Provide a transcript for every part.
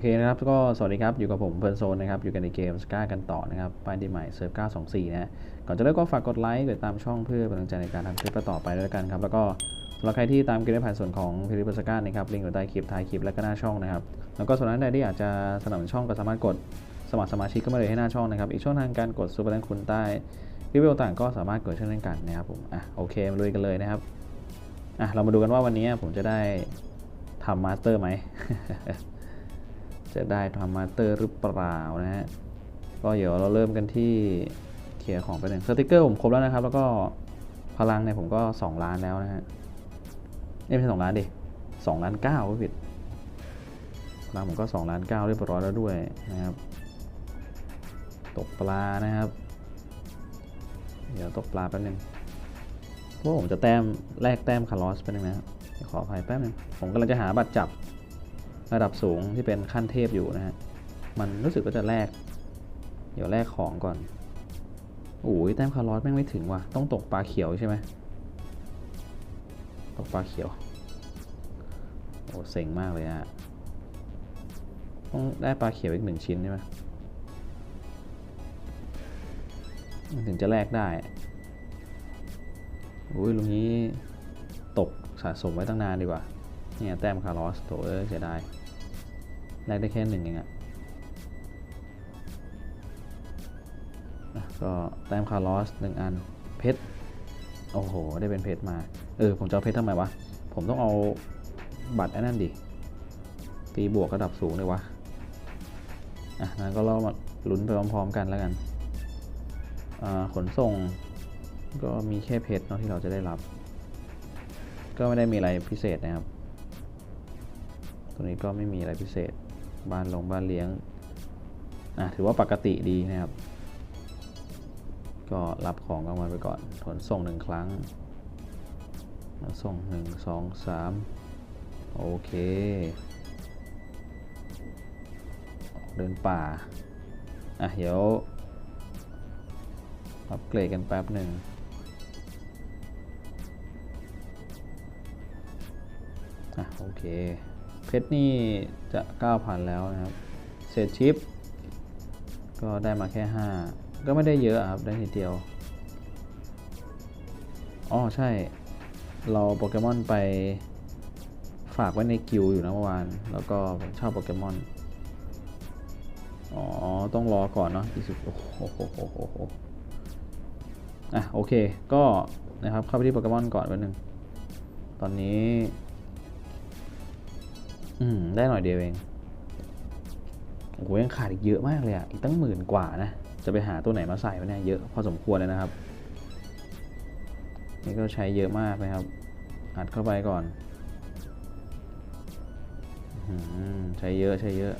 อ่าโอเคนะครับก็สวัสดีครับ อยู่กับผมเพิร์นโซนนะครับ อยู่กันในเกมสก้ากันต่อนะครับป้ายดีใหม่เซิร์ฟ924นะฮะก่อนจะเริ่มก็ฝากกดไลค์กดตามช่องเพื่อเป็นกำลังใจในการทำคลิปต่อไปด้วยกันครับ แล้วก็สำหรับใครที่ตามเกมได้ผ่านส่วนของพิริปสก้านะครับลิงก์อยู่ใต้คลิปท้ายคลิปและก็หน้าช่องนะครับ แล้วก็ส่วนนั้นใดที่อยากจะสนับสนุนช่องก็สามารถกดสมัครสมาชิกก็มาเลยให้หน้าช่องนะครับ อีกช่องทางการกดซูเปอร์แตงคุณใต้รีวิวต่างก็สามารถกดเช่นกันนะครับผมอะโอเคมาลุยกันเลยนะครับอะเรามาดูกันว่าวันนี้ผมจะได้ทำมาสเตอร์ไหม จะได้ทำมาสเตอร์หรือเปล่านะฮะก็เดี๋ยวเราเริ่มกันที่เคลียร์ของไปหนึ่งสติกเกอร์ผมครบแล้วนะครับ แล้วก็พลังเนี่ยผมก็ 2 ล้านแล้วนะฮะเอ้ยไม่ใช่สองล้านดิสองล้านเก้าผิดพลังผมก็2ล้านเก้าเรียบร้อยแล้วด้วยนะครับ ตกปลานะครับ เดี๋ยวตกปลาแป๊บนึงเพราะผมจะแต้มแลกแต้มคาร์ลอสแป๊บนึงนะครับขออภัยแป๊บนึงผมกำลังจะหาบัตรจับ ระดับสูงที่เป็นขั้นเทพอยู่นะฮะ มันรู้สึกว่าจะแลก เดี๋ยวแลกของก่อนโอ้ยแต้มคาร์ลอสแม่งไม่ถึงว่ะ ต้องตกปลาเขียวใช่ไหมตกปลาเขียว โอ้เซ็งมากเลยอะต้องได้ปลาเขียวอีกหนึ่งชิ้นใช่ไหมถึงจะแลกได้โอ้ยลุงนี้ตกสะสมไว้ตั้งนานดีกว่า เนี่ยแต้มคาร์ลอสโถเอ้ยเสียดาย แลกได้แค่หนึ่งเองอะอะก็แต้มคาร์ลอสหนึ่งอันเพชรโอ้โห ได้เป็นเพชรมา เออ ผมจะเอาเพชรทำไมวะ ผมต้องเอาบัตรไอ้นั่นดิ ตีบวกระดับสูงเลยวะ อะงั้นก็เรามาลุ้นไปพร้อมๆกันแล้วกัน อ่า ขนส่ง ก็มีแค่เพชรเนาะที่เราจะได้รับ ก็ไม่ได้มีอะไรพิเศษนะครับ ตัวนี้ก็ไม่มีอะไรพิเศษ บ้านลงบ้านเลี้ยงอะถือว่าปกติดีนะครับ ก็รับของกลางวันไปก่อนขนส่งหนึ่งครั้งส่งหนึ่งสองสามโอเคเดินป่า อะ เดี๋ยว อัปเกรดกันแป๊บหนึ่งอะ โอเค เพชรนี่จะ9,000แล้วนะครับเศษชิป ก็ได้มาแค่ 5 ก็ไม่ได้เยอะครับ ได้นิดเดียวอ๋อใช่ เราโปเกมอนไปฝากไว้ในกิวอยู่นะเมื่อวาน แล้วก็ผมชอบโปเกมอน อ๋อ ต้องรอก่อนเนาะอีกสิบโอ้โหโหโหโหโหอะโอเค ก็นะครับเข้าไปที่โปเกมอนก่อนแป๊บนึงตอนนี้ อืม ได้หน่อยเดียวเองโอ้โหยังขาดอีกเยอะมากเลยอะ อีกตั้งหมื่นกว่านะ จะไปหาตัวไหนมาใส่ไว้เนี่ยเยอะพอสมควรเลยนะครับ นี่ก็ใช้เยอะมากนะครับ อัดเข้าไปก่อนอมใช้เยอะใช้เยอะ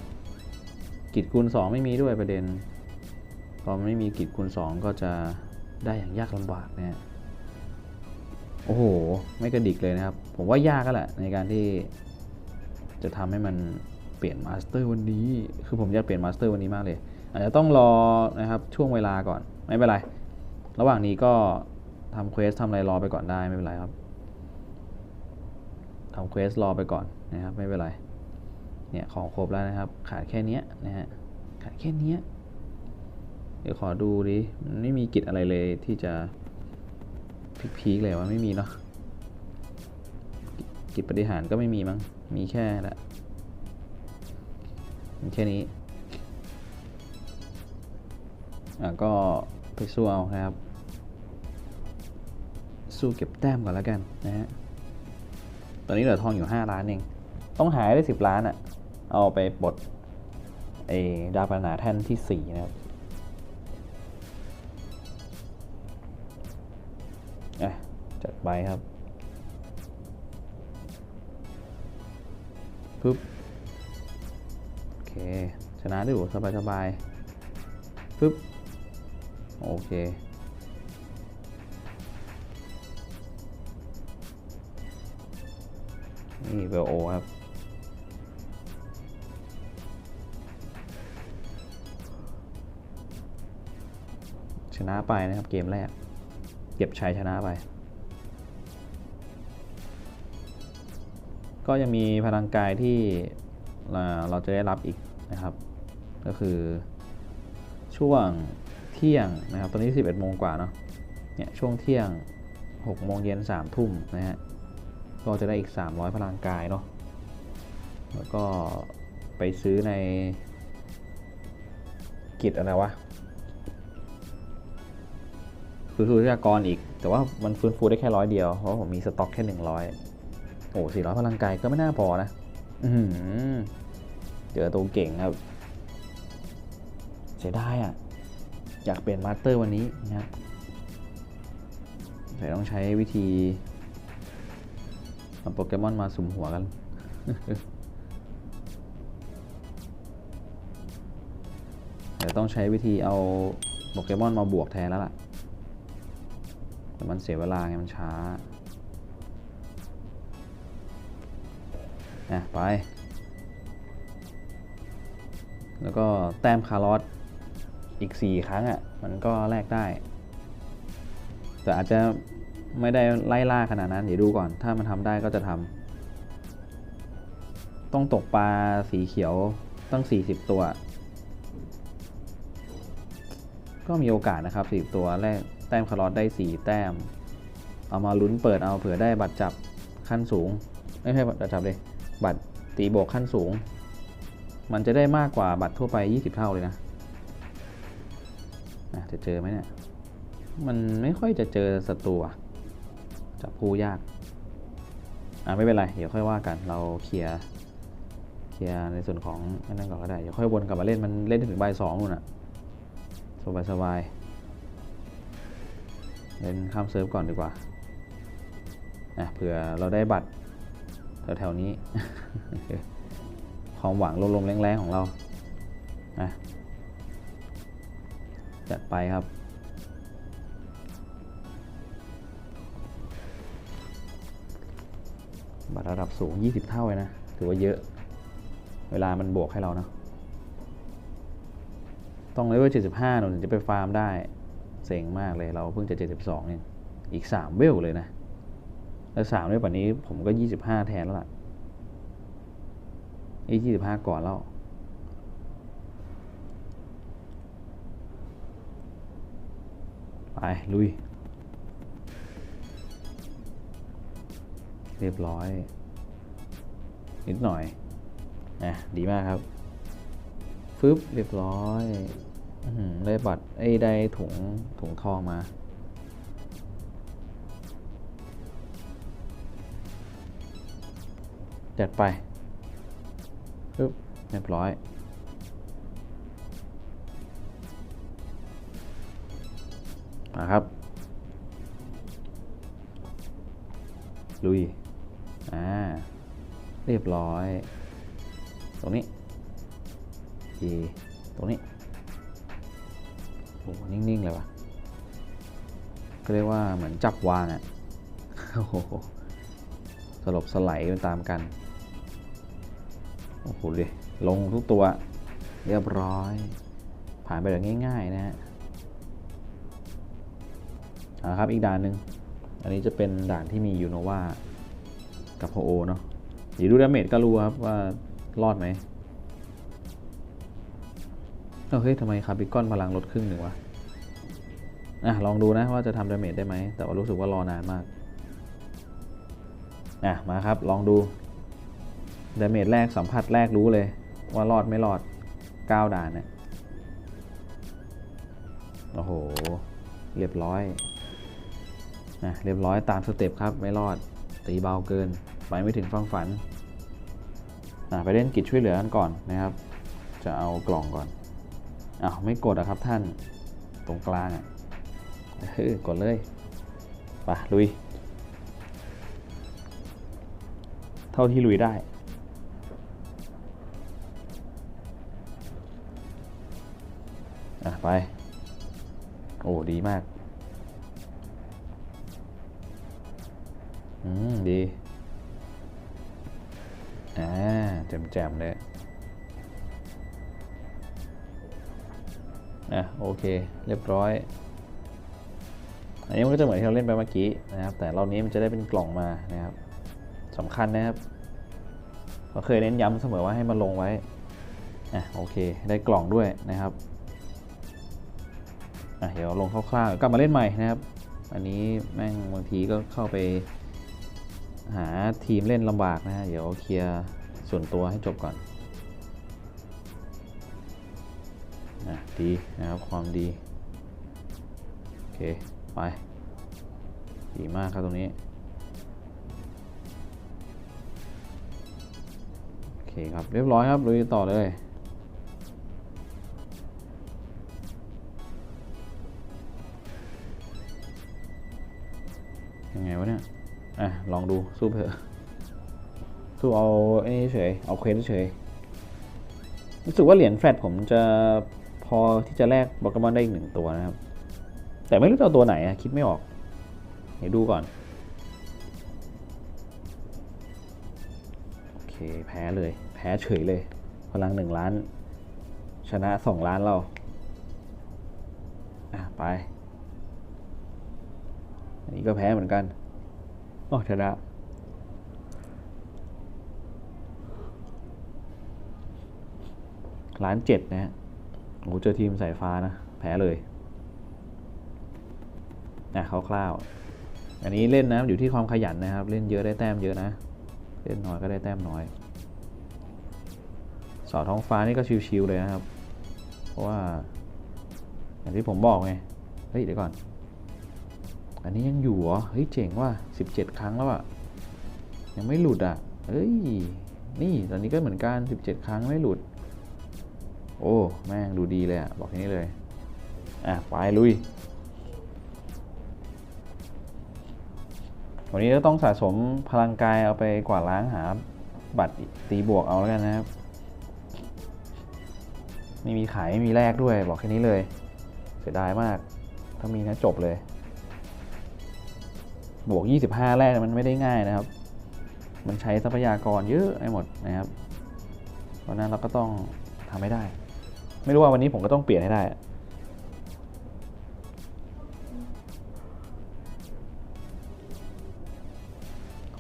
กิจคูณสองไม่มีด้วยประเด็น พอไม่มีกิจคูณสองก็จะได้อย่างยากลำบากนะฮะโอ้โห ไม่กระดิกเลยนะครับ ผมว่ายากก็แหละในการที่ จะทำให้มันเปลี่ยนมาสเตอร์วันนี้ คือผมอยากเปลี่ยนมาสเตอร์วันนี้มากเลย อาจจะต้องรอนะครับช่วงเวลาก่อนไม่เป็นไร ระหว่างนี้ก็ทำเควสทำอะไรรอไปก่อนได้ไม่เป็นไรครับทำเควสรอไปก่อนนะครับไม่เป็นไร เนี่ยของครบแล้วนะครับ ขาดแค่นี้นะฮะขาดแค่นี้เดี๋ยวขอดูดิมันไม่มีกิจอะไรเลยที่จะพีคๆเลยว่าไม่มีเนาะ กิจปฏิหารก็ไม่มีมั้ง มีแค่ละมีแค่นี้ อะก็ไปสู้เอาครับ สู้เก็บแต้มก่อนแล้วกันนะฮะ ตอนนี้เหลือทองอยู่ 5 ล้านเอง ต้องหายได้ 10 ล้านอะ่ะ เอาไปปลดไอ้ดาวปนาแท่นที่ 4 นะครับอะจัดไปครับ ปึ๊บโอเค ชนะได้ดูสบายสบายๆปึ๊บโอเคนี่เวลโอครับชนะไปนะครับเกมแรก เก็บชัยชนะไป ก็ยังมีพลังกายที่เราจะได้รับอีกนะครับ ก็คือช่วงเที่ยงนะครับ ตอนนี้ 11โมงกว่าเนาะ เนี่ยช่วงเที่ยง 6 โมงเย็น3ทุ่มนะฮะ ก็จะได้อีก 300 พลังกายเนาะ แล้วก็ไปซื้อในกิจอะไรวะฟื้นฟูทรัพยากรอีก แต่ว่ามันฟื้นฟูได้แค่ร้อยเดียว เพราะผมมีสต็อกแค่ 100 โอ้400พลังกายก็ไม่น่าพอนะ อืเจอตัวเก่งครับ เสียดายอะ อยากเปลี่ยนมาสเตอร์วันนี้นะครับแต่ต้องใช้วิธีเอาโปเกมอนมาสุ่มหัวกันเดี๋ยวต้องใช้วิธีเอาโปเกมอนมาบวกแทนแล้วล่ะ แต่มันเสียเวลาไงมันช้า อะไป แล้วก็แต้มคาร์ลอสอีก 4 ครั้งอะ่ะ มันก็แลกได้ แต่อาจจะไม่ได้ไล่ล่าขนาดนั้น เดี๋ยวดูก่อน ถ้ามันทำได้ก็จะทำ ต้องตกปลาสีเขียวตั้ง 40 ตัว ก็มีโอกาสนะครับ 40 ตัวแรกแต้มคาร์ลอสได้ 4 แต้ม เอามาลุ้นเปิดเอาเผื่อได้บัตรจับขั้นสูง ไม่ใช่บัตรจับเลย บัตรตีโบกขั้นสูง มันจะได้มากกว่าบัตรทั่วไป 20 เท่าเลยนะนะจะเจอไหมเนี่ย มันไม่ค่อยจะเจอศัตรูจับผู้ยาก อะไม่เป็นไร เดี๋ยวค่อยว่ากัน เราเคลียร์เคลียร์ในส่วนของนั่นก่อนก็ได้ เดี๋ยวค่อยวนกลับมาเล่น มันเล่นถึงบ่ายสองนู่นอะสบายสบายเล่นข้ามเซิร์ฟก่อนดีกว่าอะเผื่อเราได้บัตร แถวๆนี้ ความหวังลมๆแรงๆของเรานะจัดไปครับ บัตรระดับสูง 20 เท่าเลยนะ ถือว่าเยอะ เวลามันบวกให้เราเนาะต้องเลเวล75 หนูถึงจะไปฟาร์มได้ เซ็งมากเลยเราเพิ่งจะ 72เองอีก 3 เวลเลยนะ แล้ว3เวลป่านนี้ ผมก็25แทนแล้วล่ะอีก25ก่อนแล้วไปลุย เรียบร้อย นิดหน่อยนะดีมากครับ ฟึบเรียบร้อยอได้บัตรไอ้ได้ถุงถุงทองมา จัดไปปึ๊บเรียบร้อย มาครับ ลุย อ่า เรียบร้อย ตรงนี้ทีตรงนี้โอ้นิ่ง ๆ เลยวะก็เรียกว่าเหมือนจับวางอะ่ะ โอ้โห สลบสไลด์ไปตามกัน โอ้โหดิลงทุกตัวเรียบร้อย ผ่านไปแบบง่ายๆนะฮะเอาครับอีกด่านหนึ่งอันนี้จะเป็นด่านที่มียูโนวากับโฮโอเนาะเดี๋ยวดูดาเมจก็รู้ครับว่ารอดไหมเฮ้ยทำไมคาร์บิคอนพลังลดครึ่งหนึ่งวะอะลองดูนะว่าจะทำดาเมจได้ไหมแต่ว่ารู้สึกว่ารอนานมากอะมาครับลองดู ดาเมจแรกสัมผัสแรกรู้เลย ว่ารอดไม่รอด 9 ด่านเนี่ยโอ้โห เรียบร้อยนะเรียบร้อยตามสเต็ปครับ ไม่รอด ตีเบาเกิน ไปไม่ถึงฟังฝันอะไปเล่นกิจช่วยเหลือกันก่อนนะครับ จะเอากล่องก่อนอ้าวไม่กดอะครับท่านตรงกลางอะเฮ้ยกดเลยไปลุย เท่าที่ลุยได้ ไป โอ้ ดีมาก อืม ดี อ่าแจ่มๆเลยนะโอเค เรียบร้อย อันนี้มันก็จะเหมือนที่เราเล่นไปเมื่อกี้นะครับ แต่รอบนี้มันจะได้เป็นกล่องมานะครับสำคัญนะครับก็เคยเน้นย้ำเสมอว่าให้มาลงไว้อะโอเค ได้กล่องด้วยนะครับ เดี๋ยวลงคร่าวๆกลับมาเล่นใหม่นะครับ อันนี้แม่งบางทีก็เข้าไป หาทีมเล่นลำบากนะฮะเดี๋ยวเคลียร์ส่วนตัวให้จบก่อนอะดีนะครับความดี โอเค ไป ดีมากครับตรงนี้ โอเคครับ เรียบร้อยครับลุยต่อเลย ยังไงวะเนี่ย อะ ลองดู สู้เถอะ สู้เอาไอ้เฉย เอาเควสเฉย รู้สึกว่าเหรียญแฟลตผมจะพอที่จะแลกโปเกมอนได้อีกหนึ่งตัวนะครับ แต่ไม่รู้จะเอาตัวไหนอะคิดไม่ออก เดี๋ยวดูก่อน โอเค แพ้เลย แพ้เฉยเลย พลังหนึ่งล้าน ชนะสองล้านเรา อะ ไป นนี้ก็แพ้เหมือนกันอ๋อชนะล้านเจ็ดนะฮะโอ้เจอทีมสายฟ้านะ แพ้เลยอะคร่าวๆอันนี้เล่นนะอยู่ที่ความขยันนะครับ เล่นเยอะได้แต้มเยอะนะ เล่นน้อยก็ได้แต้มน้อย สอท้องฟ้านี่ก็ชิวๆเลยนะครับ เพราะว่า อย่างที่ผมบอกไง เฮ้ย เดี๋ยวก่อน อันนี้ยังอยู่เหรอ เฮ้ย เจ๋งว่ะสิบเจ็ดครั้งแล้วอะยังไม่หลุดอะเฮ้ย นี่ตอนนี้ก็เหมือนกันสิบเจ็ดครั้งไม่หลุด โอ้ แม่งดูดีเลยอะบอกแค่นี้เลย อะ ไปลุย วันนี้ก็ต้องสะสมพลังกายเอาไปกวาดล้างหาบัตรตีบวกเอาแล้วกันนะครับ ไม่มีขายไม่มีแลกด้วยบอกแค่นี้เลย เสียดายมาก ถ้ามีนะจบเลย บวก 25 แรกมันไม่ได้ง่ายนะครับ มันใช้ทรัพยากรเยอะไปหมดนะครับ เพราะนั้นเราก็ต้องทำให้ได้ ไม่รู้ว่าวันนี้ผมก็ต้องเปลี่ยนให้ได้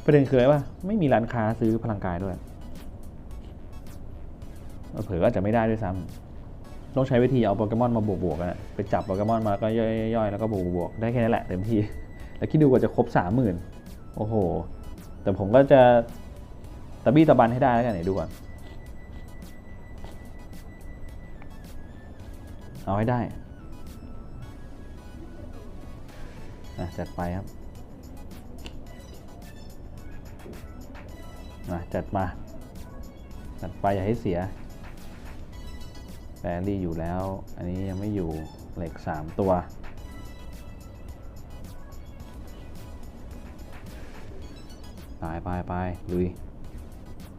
ประเด็นคืออะไรว่าไม่มีร้านค้าซื้อพลังกายด้วยเผลอก็อาจจะไม่ได้ด้วยซ้ำต้องใช้วิธีเอาโปเกมอนมาบวกๆกันะไปจับโปเกมอนมาก็ย่อยๆแล้วก็บวกๆได้แค่นั้นแหละเต็มที่ แล้วคิดดูกว่าจะครบสามหมื่นโอ้โห แต่ผมก็จะตะบี้ตะบันให้ได้แล้วกันไหนดูก่อน เอาให้ได้นะจัดไปครับจัดมา จัดไปอย่าให้เสียแบรี่อยู่แล้ว อันนี้ยังไม่อยู่เหล็กสามตัว ไปไปไปลุย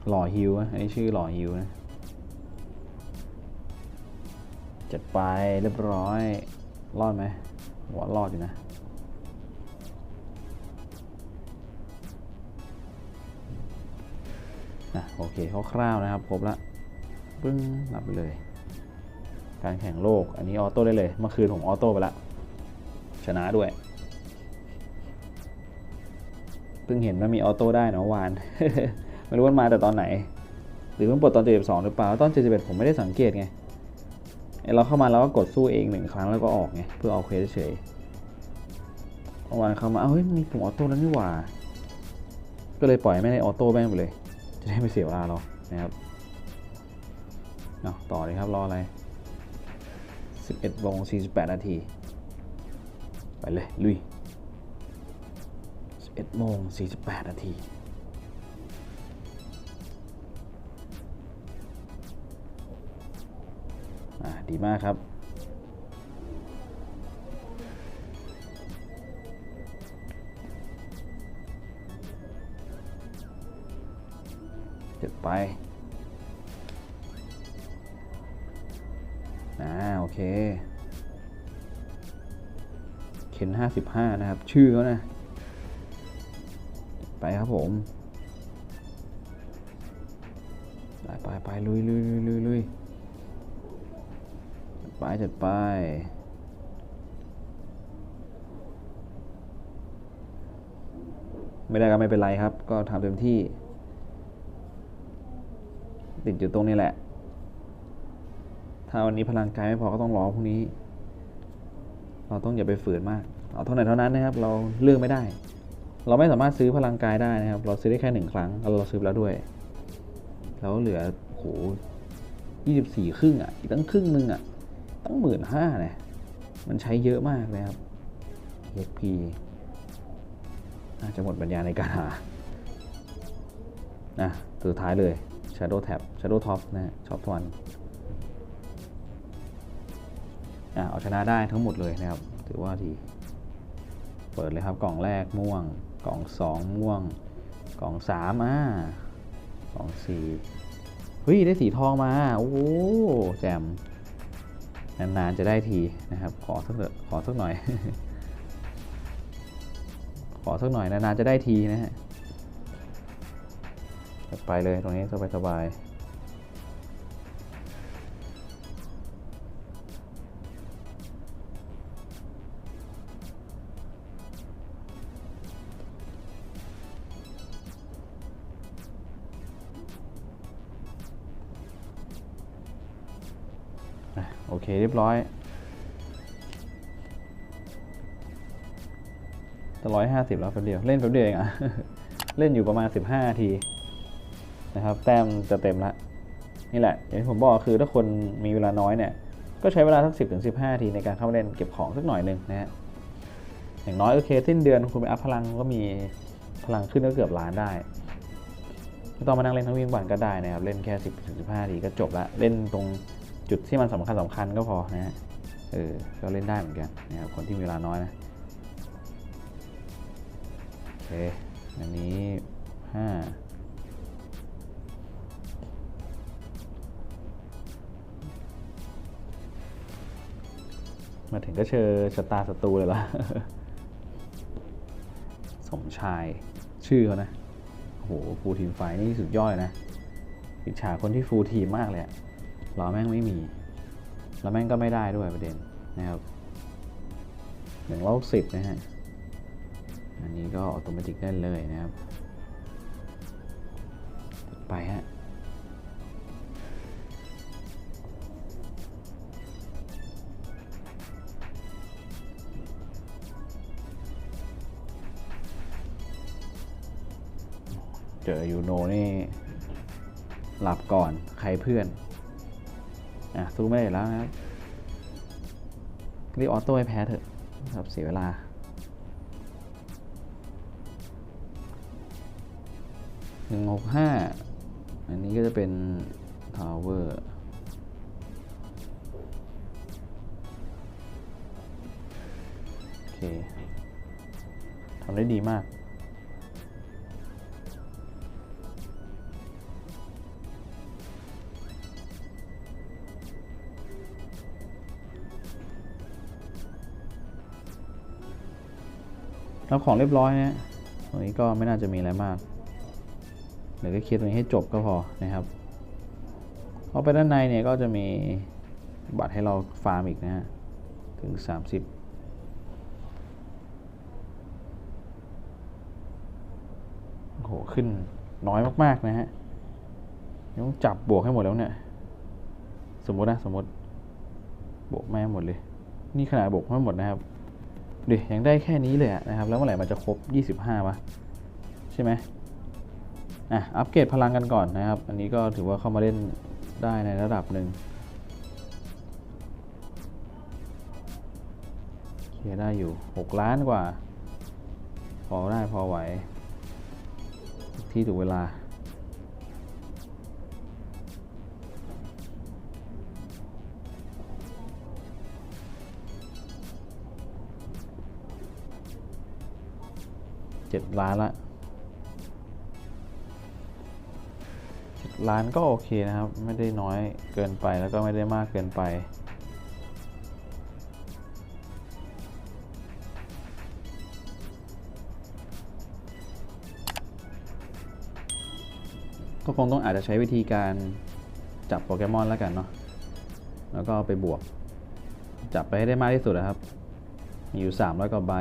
หล่อฮิวอันนี้ชื่อหล่อฮิวนะจัดไปเรียบร้อย รอดไหมหัวรอดอยู่นะ นะโอเคคร่าวๆนะครับ ครบละปึ้งรับไปเลย การแข่งโลก อันนี้ออโต้ได้เลย เมื่อคืนผมออโต้ไปละ ชนะด้วย เพิ่งเห็นว่ามีออโต้ได้นะเมื่อวาน ไม่รู้ว่ามาแต่ตอนไหน หรือเพิ่งปลดตอน 72 หรือเปล่า ตอน 71 ผมไม่ได้สังเกตไงเราเข้ามาเราก็กดสู้เองหนึ่งครั้งแล้วก็ออกไงเพื่อเอาเควสเฉยวานเข้ามาเอ้าเฮ้ยมีปุ่มออโต้แล้วนี่หว่า ก็เลยปล่อยไม่ได้ออโต้แม่งไปเลย จะได้ไม่เสียเวลาเรานะครับเนาะต่อเลยครับรออะไร 11โมง48 นาที ไปเลย ลุย 11โมง48นาทีอ่าดีมากครับเจ็ดไป อ่า โอเค เข็นห้าสิบห้านะครับ ชื่อเขานะ ไปครับผมไปไปไปลุยลุยลุยลุยลุยไปจัดไปไม่ได้ก็ไม่เป็นไรครับ ก็ทำเต็มที่ ติดอยู่ตรงนี้แหละ ถ้าวันนี้พลังกายไม่พอก็ต้องรอพรุ่งนี้ เราต้องอย่าไปฝืนมาก เอาเท่าไหร่เท่านั้นนะครับ เราเลือกไม่ได้ เราไม่สามารถซื้อพลังกายได้นะครับ เราซื้อได้แค่หนึ่งครั้งแล้วเราซื้อไปแล้วด้วย แล้วเหลือโหยี่สิบสี่ครึ่งอะอีกตั้งครึ่งหนึงอะ ตั้งหมื่นห้าเนี่ยมันใช้เยอะมากนะครับ XP น่าจะหมดปัญญาในการหาอะสุดท้ายเลย Shadow Tab Shadow Top นะฮะ Top วันอะเอาชนะได้ทั้งหมดเลยนะครับ ถือว่าดี เปิดเลยครับกล่องแรกม่วง กล่องสองม่วง กล่องสามอ่ากล่องสี่เฮ้ย ได้สีทองมา โอ้โหแจมนานๆจะได้ทีนะครับ ขอสักขอสักหน่อย ขอสักหน่อยนานๆจะได้ทีนะฮะไปเลยตรงนี้สบายๆ ยบร้อยจะร้อยห้าสิบแล้วแป๊บเดียว เล่นแป๊บเดียวเองอะเล่นอยู่ประมาณ15นาทีนะครับ แต้มจะเต็มละนี่แหละ อย่างที่ผมบอกคือถ้าคนมีเวลาน้อยเนี่ย ก็ใช้เวลาสักสิบถึงสิบห้าทีในการเข้ามาเล่นเก็บของสักหน่อยหนึ่งนะฮะอย่างน้อยโอเคสิ้นเดือนคุณไปอัพพลังก็มีพลังขึ้นก็เกือบล้านได้ไม่ต้องมานั่งเล่นทั้งวิ่งวันก็ได้นะครับ เล่นแค่สิบถึงสิบห้าทีก็จบละเล่นตรง จุดที่มันสำคัญสำคัญก็พอนะฮะเออก็เล่นได้เหมือนกันนะครับคนที่มีเวลาน้อยนะโอเคอันนี้ห้ามาถึงก็เชอชะตาศัตรูเลยล่ะ สมชายชื่อเขานะ โอ้โหฟูลทีมไฟนี่สุดยอดเลยนะอิจฉาคนที่ฟูลทีมมากเลยอะ เราแม่งไม่มี แล้วแม่งก็ไม่ได้ด้วยประเด็นนะครับหนึ่งโลกสิบนะฮะ อันนี้ก็ออโตเมติกได้เลยนะครับ ไปฮะเจอยูโนนี่ หลับก่อน ใครเพื่อน อะสู้ไม่ได้แล้วนะครับรีบออโต้ให้แพ้เถอะครับเสียเวลาหนึ่งหกห้าอันนี้ก็จะเป็นทาวเวอร์โอเคทำได้ดีมาก แล้วของเรียบร้อยนี่ยตรงนี้ก็ไม่น่าจะมีอะไรมาก เดี๋ยวก็เคลียร์ตรงนี้ให้จบก็พอนะครับพอไปด้านในเนี่ยก็จะมีบัตรให้เราฟาร์มอีกนะฮะ ถึง 30โอ้โหขึ้นน้อยมาก ๆ นะฮะยังต้องจับบวกให้หมดแล้วเนี่ย สมมตินะ สมมติ บวกแม่หมดเลย นี่ขนาดบวกไม่หมดนะครับ ดิยังได้แค่นี้เลยนะครับ แล้วเมื่อไหร่มันจะครบ 25วะใช่ไหมอะอัปเกรดพลังกันก่อนนะครับ อันนี้ก็ถือว่าเข้ามาเล่นได้ในระดับหนึ่งเคลียได้อยู่ 6 ล้านกว่า พอได้พอไหว ที่ถูกเวลา เจ็ดล้านละเจ็ดล้านก็โอเคนะครับ ไม่ได้น้อยเกินไปแล้วก็ไม่ได้มากเกินไปก็คงต้องอาจจะใช้วิธีการจับโปเกมอนแล้วกันเนาะ แล้วก็ไปบวก จับไปให้ได้มากที่สุดนะครับ มีอยู่ 300กว่าใบ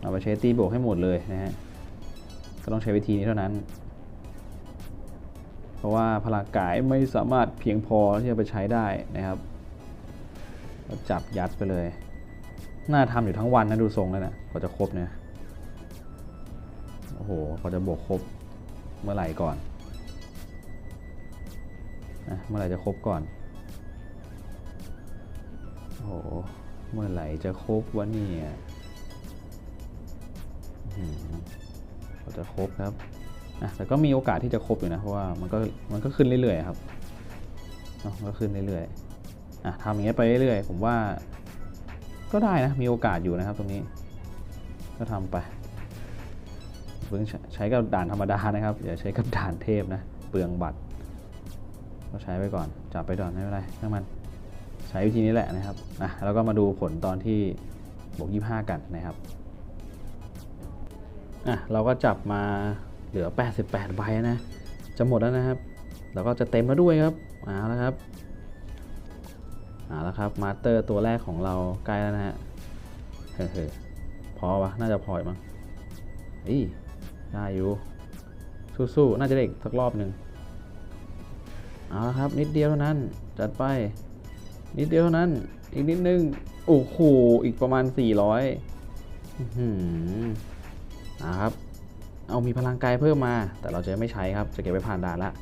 เอาไปใช้ตีบวกให้หมดเลยนะฮะก็ต้องใช้วิธีนี้เท่านั้น เพราะว่าพลังกายไม่สามารถเพียงพอที่จะไปใช้ได้นะครับจับยัดไปเลย น่าทำอยู่ทั้งวันนะดูทรงแล้วนะกว่าจะครบเนี่ยโอ้โหกว่าจะบวกครบเมื่อไหร่ก่อนนะเมื่อไหร่จะครบก่อนโอ้โหเมื่อไหร่จะครบวะเนี่ย กว่าจะครบครับอะแต่ก็มีโอกาสที่จะครบอยู่นะเพราะว่ามันก็มันก็ขึ้นเรื่อยๆครับเนาะก็ขึ้นเรื่อยๆอะทำอย่างเงี้ยไปเรื่อยๆ ผมว่า ก็ได้นะมีโอกาสอยู่นะครับตรงนี้ ก็ทำไปเพิ่งใช้กับด่านธรรมดานะครับอย่าใช้กับด่านเทพนะเปลืองบัตร ก็ใช้ไปก่อนจับไปก่อนไม่เป็นไรช่างมันใช้วิธีนี้แหละนะครับอะแล้วก็มาดูผลตอนที่บวก25 กันนะครับ อะเราก็จับมาเหลือ 88 ใบนะ จะหมดแล้วนะครับ แล้วก็จะเต็มแล้วด้วยครับเอาแล้วครับเอาแล้วครับมาสเตอร์ตัวแรกของเราใกล้แล้วนะฮะเฮ้ยพอวะน่าจะพออยมั้งอีได้อยู่ สู้ๆ น่าจะได้อีกสักรอบหนึ่งเอาละครับ นิดเดียวเท่านั้น จัดไป นิดเดียวเท่านั้น อีกนิดนึง โอ้โห อีกประมาณ 400อื้อหือ นะครับ เอามีพลังกายเพิ่มมา แต่เราจะไม่ใช้ครับ จะเก็บไว้ผ่านด่านละ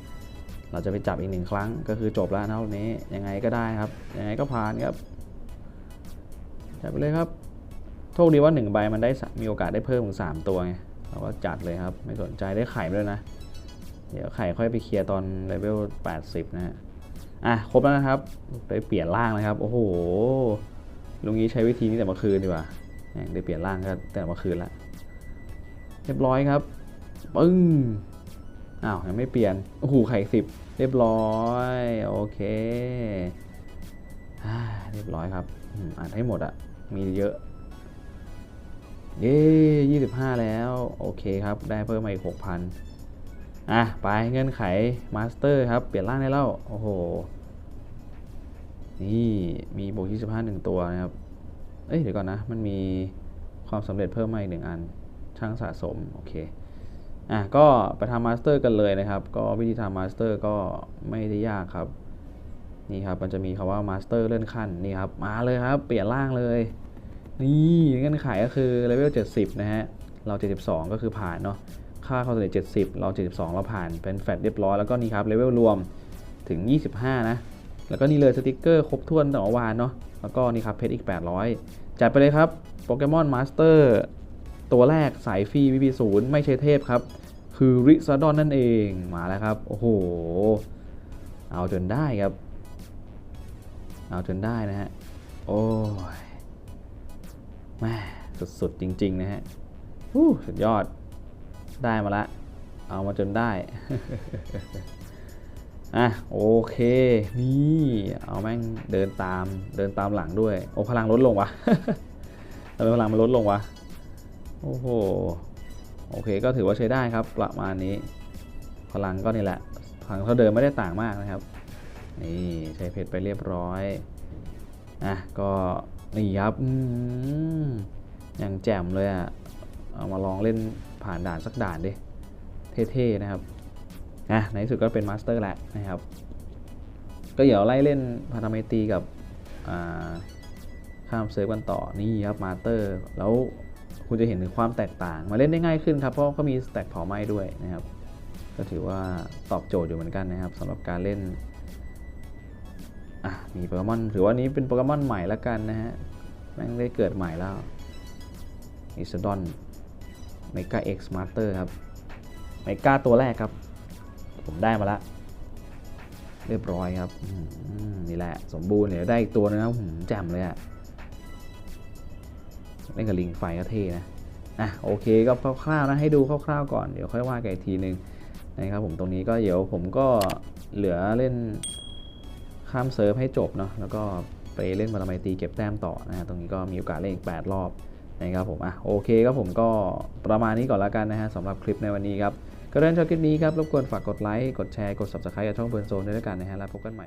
เราจะไปจับอีกหนึ่งครั้ง ก็คือจบแล้วนะวันนี้ยังไงก็ได้ครับ ยังไงก็ผ่านครับ จัดไปเลยครับ โชคดีว่า1ใบมันได้มีโอกาสได้เพิ่มถึง3ตัวไง เราก็จัดเลยครับ ไม่สนใจได้ไข่ด้วยนะ เดี๋ยวไข่ค่อยไปเคลียร์ตอนเลเวล80 นะฮะ อะครบแล้วนะครับไปเปลี่ยนร่างนะครับ โอ้โหลุงนี้ใช้วิธีนี้แต่เมื่อคืนดีกว่าได้เปลี่ยนร่างก็แต่เมื่อคืนละ เรียบร้อยครับปึ้งอ้าวยังไม่เปลี่ยนโอ้โหไข่สิบเรียบร้อยโอเคอเรียบร้อยครับอ่านให้หมดอะมีเยอะเย้ยี่สิบห้าแล้ว โอเคครับ ได้เพิ่มมาอีกหกพันอะ ไปเงื่อนไขมาสเตอร์ครับ เปลี่ยนร่างได้แล้ว โอ้โห นี่มีโบวก25หนึ่งตัวนะครับ เอ้ย เดี๋ยวก่อนนะ มันมีความสำเร็จเพิ่มมาอีกหนึ่งอัน ช่างสะสมโอเคอะก็ไปทำมาสเตอร์กันเลยนะครับ ก็วิธีทำมาสเตอร์ก็ไม่ได้ยากครับนี่ครับมันจะมีคำว่ามาสเตอร์เลื่อนขั้นนี่ครับมาเลยครับ เปลี่ยนร่างเลย นี่เงื่อนไขก็คือเลเวล70 นะฮะเรา 72 ก็คือผ่านเนาะค่าความสำเร็จ70 เรา 72 เราผ่านเป็นแฟตเรียบร้อยแล้วก็นี่ครับเลเวลรวมถึง 25 นะ แล้วก็นี่เลยสติกเกอร์ครบถ้วนต่อวานเนาะแล้วก็นี่ครับเพชรอีก 800 จัดไปเลยครับโปเกมอนมาสเตอร์ ตัวแรกสายฟรี VP0 ไม่ใช่เทพครับ คือริซาดอนนั่นเองมาแล้วครับ โอ้โห เอาจนได้ครับ เอาจนได้นะฮะ โอ้ยแม่สุดๆจริง ๆ นะฮะวู้สุดยอดได้มาละ เอามาจนได้ อะ โอเค นี่ เอาแม่งเดินตามเดินตามหลังด้วย โอ้พลังลดลงวะทำไมพลังมันลดลงวะ โอ้โห โอเคก็ถือว่าใช้ได้ครับประมาณนี้ พลังก็นี่แหละพลังเท่าเดิมไม่ได้ต่างมากนะครับ นี่ใช้เพชรไปเรียบร้อยอะก็นี่ครับอย่างแจ่มเลยอะเอามาลองเล่นผ่านด่านสักด่านดิ เท่ๆนะครับอะในที่สุดก็เป็นมาสเตอร์แหละนะครับ ก็เดี๋ยวไล่เล่นพาราเมตรีกับข้ามเซิร์ฟกันต่อนี่ครับมาสเตอร์แล้ว คุณจะเห็นถึงความแตกต่าง มาเล่นได้ง่ายขึ้นครับ เพราะเขามีสแต็กเผาไหม้ด้วยนะครับ ก็ถือว่าตอบโจทย์อยู่เหมือนกันนะครับสำหรับการเล่นอะมีโปเกมอนถือว่านี้เป็นโปเกมอนใหม่ล้วกันนะฮะแม่งได้เกิดใหม่แล้วอิสดอนเมกาเอ็กซ์มาสเตอร์ครับเมกาตัวแรกครับ ผมได้มาแล้วเรียบร้อยครับนี่แหละสมบูรณ์เดี๋ยวได้อีกตัวนึงนะหืมแจ่มเลยอะ เล่นกับลิงไฟก็เท่นะอะโอเคก็คร่าวๆนะให้ดูคร่าวๆก่อนเดี๋ยวค่อยว่ากันอีกทีหนึ่งนะครับผมตรงนี้ก็เดี๋ยวผมก็เหลือเล่นข้ามเซิร์ฟให้จบเนาะแล้วก็ไปเล่นมาราไมตีเก็บแต้มต่อนะฮะตรงนี้ก็มีโอกาสเล่นอีก 8 รอบนะครับผมอะโอเคครับผมก็ประมาณนี้ก่อนล้วกันนะฮะสำหรับคลิปในวันนี้ครับก็เริ่มชอบคลิปนี้ครับรบกวนฝากกดไลค์กดแชร์กด subscribe กับช่องเบิร์นโซนด้วยด้วกันนะฮะแล้วพบกันใหม่